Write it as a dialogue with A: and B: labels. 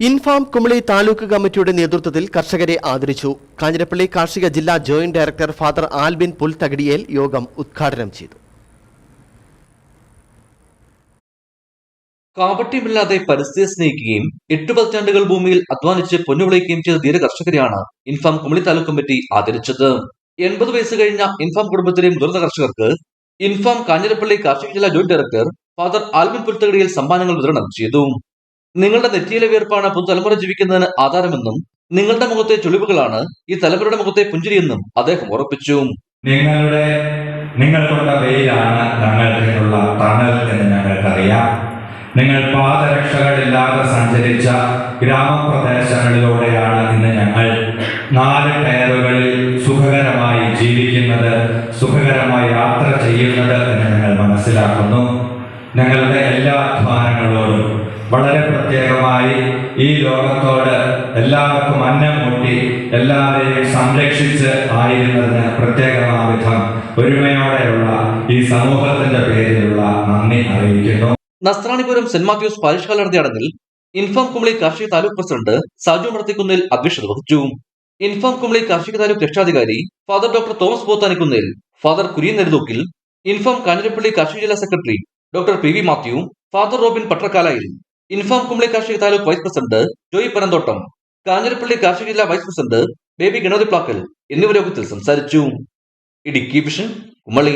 A: ഇൻഫാം കുമളി താലൂക്ക് കമ്മിറ്റിയുടെ നേതൃത്വത്തിൽ കർഷകരെ ആദരിച്ചു. കാഞ്ഞിരപ്പള്ളി കാർഷിക ജില്ലാ joint director father Albin Pulthakadiyel യോഗം ഉദ്ഘാടനം ചെയ്തു.
B: കാപട്യമില്ലാതെ പരിസ്ഥിതി സ്നേഹിക്കുകയും എട്ട് പതിറ്റാണ്ടുകൾ ഭൂമിയിൽ അധ്വാനിച്ച് പൊന്നുവിളിക്കുകയും ചെയ്ത ധീര കർഷകരെയാണ് ഇൻഫാം കുമളി താലൂക്ക് കമ്മിറ്റി ആദരിച്ചത്. എൺപത് വയസ്സ് കഴിഞ്ഞ ഇൻഫാം കുടുംബത്തിലെ മുതിർന്ന കർഷകർക്ക് ഇൻഫാം കാഞ്ഞിരപ്പള്ളി കാർഷിക ജില്ലാ ജോയിന്റ് ഡയറക്ടർ ഫാദർ ആൽബിൻ പുൽത്തകടിയിൽ സമ്മാനങ്ങൾ വിതരണം ചെയ്തു. നിങ്ങളുടെ നെറ്റിയിലെ വീർപ്പാണ് പുതുതലമുറ ജീവിക്കുന്നതിന് ആധാരമെന്നും നിങ്ങളുടെ മുഖത്തെ ചുളിവുകളാണ് ഈ തലമുറയുടെ മുഖത്തെ പുഞ്ചിരിയെന്നും അദ്ദേഹം ഉറപ്പിച്ചു.
C: നിങ്ങളുടെ നിങ്ങൾക്കുള്ള വെയിലാണ് ഞങ്ങൾക്കുള്ള തണൽ എന്ന് ഞങ്ങൾക്കറിയാം. നിങ്ങൾ പാദരക്ഷകളില്ലാതെ സഞ്ചരിച്ച ഗ്രാമപ്രദേശങ്ങളിലൂടെയാണ് ഇന്ന് ഞങ്ങൾ നാല് ടയറുകളിൽ സുഖകരമായി ജീവിക്കുന്നത് സുഖകരമായി യാത്ര ചെയ്യുന്നത് എന്ന് ഞങ്ങൾ മനസ്സിലാക്കുന്നു. ഞങ്ങളുടെ എല്ലാ അധ്വാനങ്ങളോടും വളരെ പ്രത്യേകമായി ഈ ലോകത്തോട് എല്ലാവർക്കും അന്നം കൂട്ടി എല്ലാവരെയും സംരക്ഷിച്ച് ആയിരുന്നതിന് പ്രത്യേകമാവിധം ഒരുമയോടെയുള്ള ഈ സമൂഹത്തിന്റെ പേരിലുള്ള നന്ദി അറിയിക്കുന്നു.
B: നസ്രാണിപുരം സെന്റ് മാത്യൂസ് പാരിഷ്കാല നടത്തിയ ചടങ്ങിൽ ഇൻഫാം കാർഷിക താലൂക്ക് പ്രസിഡന്റ് സാജു മർത്തിക്കുന്നിൽ അധ്യക്ഷത വഹിച്ചു. ഇൻഫാം കുമളി കാർഷിക താലൂക്ക് രക്ഷാധികാരി father doctor Thomas Pothanikkunnil father Kurian Neruthookkil Infam Kanjirappally കാർഷിക ജില്ലാ secretary doctor P V Mathew father Robin Pattarkalayil Infam Kumily കാർഷിക താലൂക്ക് വൈസ് പ്രസിഡന്റ് ജോയി പനന്തോട്ടം കാഞ്ഞിരപ്പള്ളി കാർഷിക ജില്ലാ വൈസ് പ്രസിഡന്റ് ബേബി ഗണപതി പ്ലാക്കൽ എന്നിവർ യോഗത്തിൽ സംസാരിച്ചു. ഇടുക്കി വിഷൻ കുമളി.